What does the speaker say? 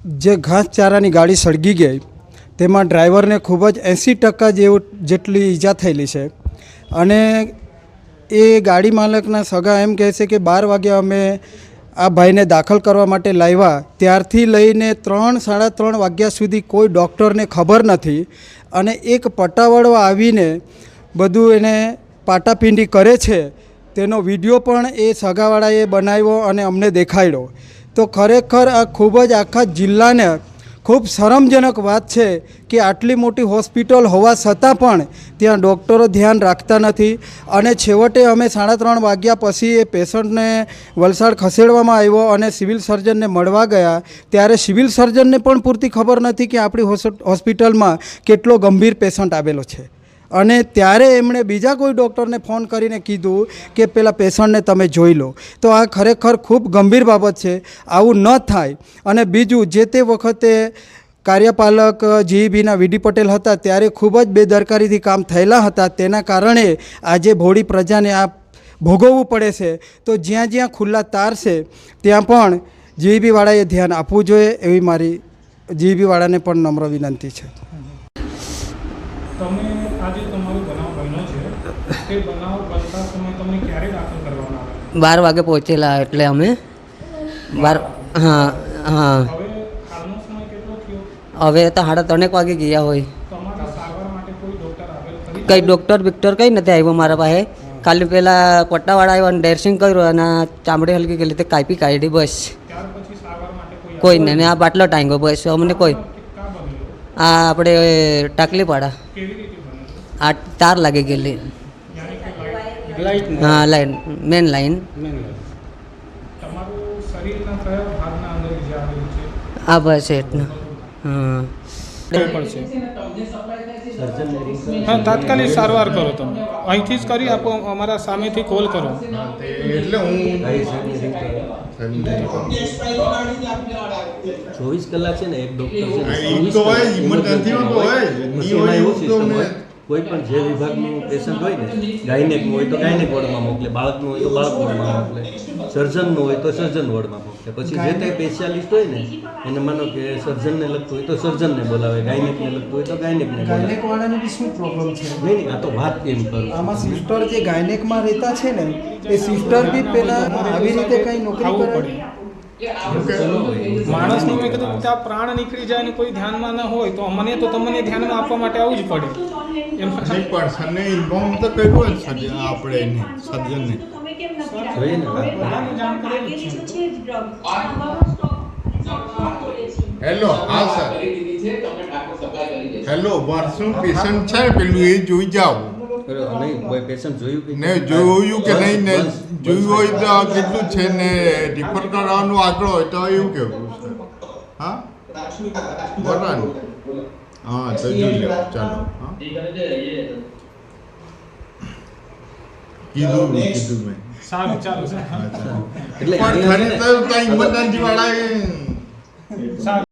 જે ઘાસચારાની ગાડી સળગી ગઈ, તેમાં ડ્રાઈવરને ખૂબ જ એંસી ટકા જેવું જેટલી ઈજા થયેલી છે. અને એ ગાડી માલકના સગા એમ કહે છે કે બાર વાગ્યા અમે આ ભાઈને દાખલ કરવા માટે લાવ્યા. ત્યારથી લઈને ત્રણ, સાડા ત્રણ વાગ્યા સુધી કોઈ ડૉક્ટરને ખબર નથી અને એક પટાવાળો આવીને બધું એને પાટાપિંડી કરે છે, તેનો વીડિયો પણ એ સગાવાળાએ બનાવ્યો અને અમને દેખાડ્યો. તો ખરેખર આ ખૂબ જ આખા જિલ્લાને ખૂબ શરમજનક વાત છે કે આટલી મોટી હોસ્પિટલ હોવા છતાં પણ ત્યાં ડૉક્ટરો ધ્યાન રાખતા નથી. અને છેવટે અમે સાડા ત્રણ વાગ્યા પછી એ પેશન્ટને વલસાડ ખસેડવામાં આવ્યો અને સિવિલ સર્જનને મળવા ગયા. ત્યારે સિવિલ સર્જનને પણ પૂરતી ખબર નથી કે આપણી હોસ- હોસ્પિટલમાં કેટલો ગંભીર પેશન્ટ આવેલો છે. અને ત્યારે એમણે બીજા કોઈ ડૉક્ટરને ફોન કરીને કીધું કે પેલા પેશન્ટને તમે જોઈ લો. તો આ ખરેખર ખૂબ ગંભીર બાબત છે. આવું ન થાય. અને બીજું, જે તે વખતે કાર્યપાલક જીઈબીના વીડી પટેલ હતા, ત્યારે ખૂબ જ બેદરકારીથી કામ થયેલા હતા. તેના કારણે આજે ભોળી પ્રજાને આ ભોગવવું પડે છે. તો જ્યાં જ્યાં ખુલ્લા તાર છે, ત્યાં પણ જીઈબીવાળાએ ધ્યાન આપવું જોઈએ. એવી મારી જીઈબીવાળાને પણ નમ્ર વિનંતી છે. તમે આજે તમારો બનાવ બન્યો છે તે બનાવ બનતા સમય તમને ક્યારે દાખલ કરવામાં બાર વાગે પહોંચેલા એટલે અમે. બાર હા હા. હવે તો સાડા ત્રણેક વાગે ગયા હોય. કોઈ ડૉક્ટર બિક્ટર કંઈ નથી આવ્યો મારા પાસે. ખાલી પેલા પટ્ટાવાળા આવ્યા અને ડ્રેસિંગ કર્યું અને ચામડી હલકી ગયેલી તે કાપી કાઢી બસ. કોઈ કોઈ નહીં ને આ બાટલો ટાંગ્યો બસ. અમને કોઈ આ આપણે ટાકલી પાડા કેવી રીતે બનેલો આ તાર લાગી ગયેલી. હા લાઈન. Main line. તમારું શરીરના કયા ભાગના અંદર ઈજા આવેલી છે? આ બસ એટલું હા. હા તાત્કાલિક સારવાર કરો તમે. અહીંથી જ કરી આપો અમારા સામેથી કોલ કરો. એટલે હું ચોવીસ કલાક છે ને એક ડોક્ટર છે કોઈ પણ જે વિભાગનું પેશન્ટ હોય ને ગાયનેકનું હોય તો ગાયનેક વોર્ડમાં મોકલે બાળકનું હોય તો બાળક વોર્ડમાં મોકલે સર્જનનું હોય તો સર્જન વોર્ડમાં મોકલે. પછી જે તે સ્પેશિયાલિસ્ટ હોય ને એને માનો કે સર્જનને લગતું હોય તો સર્જનને બોલાવે ગાયનેકને લગતું હોય તો ગાયનેકને બોલાવે. ગાયનેકવાળાને બી શું પ્રોબ્લેમ છે? નહીં નહીં આ તો વાત એમ કરું આમાં સિસ્ટર જે ગાયનેકમાં રહેતા છે ને એ સિસ્ટર બી પહેલાં આવી રીતે કંઈ નોકરી ખાવું કરે પડે. માણસનું મેં કીધું ત્યાં પ્રાણ નીકળી જાય ને કોઈ ધ્યાનમાં ન હોય તો અમને તો તમને ધ્યાનમાં આપવા માટે આવવું જ પડે. એમ નહીં પણ સરને ઇન્ફોર્મ તો કર્યું જ સર્જન આપણે એને સર્જનને હેલો હા સર હેલો વર્ષનું પેશન્ટ છે પેલું એ જોઈ જાઓ. કર્યો નહીં કોઈ પેશન્ટ જોયું કે ને જોયું કે નહીં ને જોયું હોય તો આ કેટલું છે ને રિફર કરવાનો આગળ હોય તો એવું કેવું? છે હા? બરાબર હા તો જોઈ લો ચાલો. હા. કીધું કીધું મેં. સારું ચાલો. એટલે ખરેખર